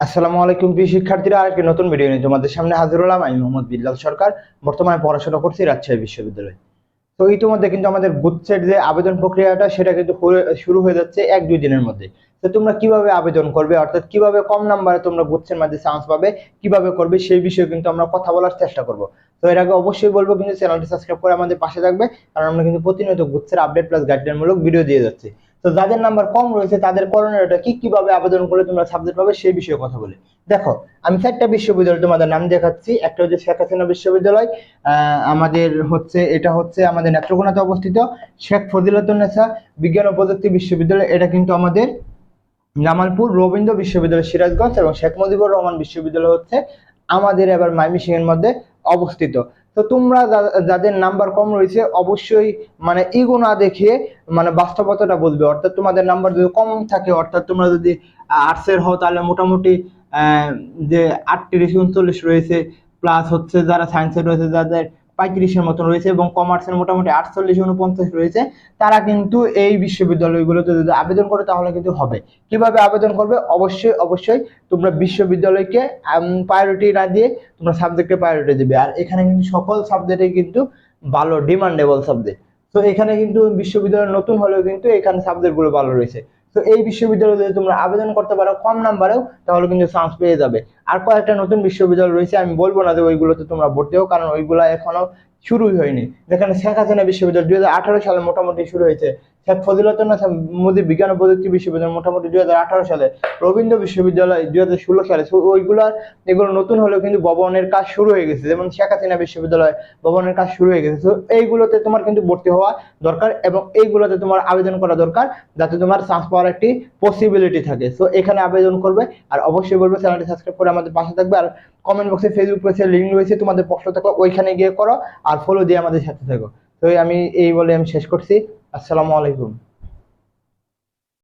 আসসালামু আলাইকুম প্রিয় শিক্ষার্থীরা, আরেকটি নতুন ভিডিও নিয়ে তোমাদের সামনে হাজির হলাম। আমি মোহাম্মদ বিল্লাল সরকার, বর্তমানে পড়াশোনা করছি রাজশাহী বিশ্ববিদ্যালয়ে। তো ইতিমধ্যে কিন্তু আমাদের গুচ্ছের যে আবেদন প্রক্রিয়াটা, সেটা কিন্তু শুরু হয়ে যাচ্ছে এক দুই দিনের মধ্যে। তো তোমরা কীভাবে আবেদন করবে, অর্থাৎ কীভাবে কম নাম্বারে তোমরা গুচ্ছের মধ্যে চান্স পাবে, কীভাবে করবে, সেই বিষয়ে কিন্তু আমরা কথা বলার চেষ্টা করব। তো এর আগে অবশ্যই বলব কিন্তু চ্যানেলটি সাবস্ক্রাইব করে আমাদের পাশে থাকবে, কারণ আমরা কিন্তু প্রতিনিয়ত গুচ্ছের আপডেট প্লাস গাইডলাইনমূলক ভিডিও দিয়ে যাচ্ছি। তো যাদের নাম্বার কম রয়েছে, তাদের করণীয়টা কি কীভাবে আবেদন করলে তোমরা সাবজেক্ট পাবে সেই বিষয়ে কথা বলি। দেখো, আমি চারটা বিশ্ববিদ্যালয় তোমাদের নাম দেখাচ্ছি। একটা হচ্ছে শেখ হাসিনা বিশ্ববিদ্যালয় আমাদের হচ্ছে, এটা হচ্ছে আমাদের নেত্রকোনাতে অবস্থিত। শেখ ফজিলাতুন্নেসা বিজ্ঞান ও প্রযুক্তি বিশ্ববিদ্যালয়, এটা কিন্তু আমাদের জামালপুর রবীন্দ্র বিশ্ববিদ্যালয়, সিরাজগঞ্জ এবং শেখ মুজিবুর রহমান বিশ্ববিদ্যালয় হচ্ছে আমাদের এবার মাইমিসিং এর মধ্যে অবস্থিত। তো তোমরা যাদের নাম্বার কম রয়েছে, অবশ্যই মানে ইগো না দেখে মানে বাস্তবতাটা বলবে। অর্থাৎ তোমাদের নাম্বার যদি কম থাকে, অর্থাৎ তোমরা যদি আর্টসের হও, তাহলে মোটামুটি যে আটত্রিশ, উনচল্লিশ রয়েছে প্লাস হচ্ছে যারা সায়েন্সের রয়েছে, যাদের পঁয়ত্রিশের মতন রয়েছে এবং কমার্সের মোটামুটি আটচল্লিশ উনপঞ্চাশ রয়েছে, তারা কিন্তু এই বিশ্ববিদ্যালয়গুলোতে যদি আবেদন করে তাহলে কিন্তু হবে। কীভাবে আবেদন করবে? অবশ্যই অবশ্যই তোমরা বিশ্ববিদ্যালয়কে প্রায়োরিটি না দিয়ে তোমরা সাবজেক্টে প্রায়োরিটি দিবে। আর এখানে কিন্তু সকল সাবজেক্টে কিন্তু ভালো ডিমান্ডেবল সাবজেক্ট তো এখানে কিন্তু বিশ্ববিদ্যালয় নতুন হলেও কিন্তু এখানে সাবজেক্টগুলো ভালো রয়েছে। তো এই বিশ্ববিদ্যালয়ে যদি তোমরা আবেদন করতে পারো কম নাম্বারেও তাহলে কিন্তু চান্স পেয়ে যাবে। আর কয়েকটা নতুন বিশ্ববিদ্যালয় রয়েছে, আমি বলব না যে ওইগুলোতে তোমরা ভর্তি হও, কারণ ওইগুলো এখনও শুরুই হয়নি। যেখানে শেখ হাসিনা বিশ্ববিদ্যালয় দুই হাজার আঠারো সালে মোটামুটি শুরু হয়েছে। শেখ ফজিলাতুন্নেসা মোদী বিজ্ঞান ও প্রযুক্তি বিশ্ববিদ্যালয় মোটামুটি দুই হাজার আঠারো সালে, রবীন্দ্র বিশ্ববিদ্যালয় দুই হাজার ষোলো সালে। ওইগুলো, এগুলো নতুন হলেও কিন্তু ভবনের কাজ শুরু হয়ে গেছে। যেমন শেখ হাসিনা বিশ্ববিদ্যালয় ভবনের কাজ শুরু হয়ে গেছে। তো এইগুলোতে তোমার কিন্তু ভর্তি হওয়া দরকার এবং এইগুলোতে তোমার আবেদন করা দরকার যাতে তোমার চান্স পাওয়ার একটি পসিবিলিটি থাকে। তো এখানে আবেদন করবে আর অবশ্যই বলবে চ্যানেলটি সাবস্ক্রাইব করে আমাদের পাশে থাকবে আর কমেন্ট বক্সে ফেসবুক পেজে লিঙ্ক রয়েছে, তোমাদের প্রশ্ন থাকলে ওইখানে গিয়ে করো আর ফলো দিয়ে আমাদের সাথে থাকো। তো আমি এই বলে আমি শেষ করছি। আসসালামু আলাইকুম।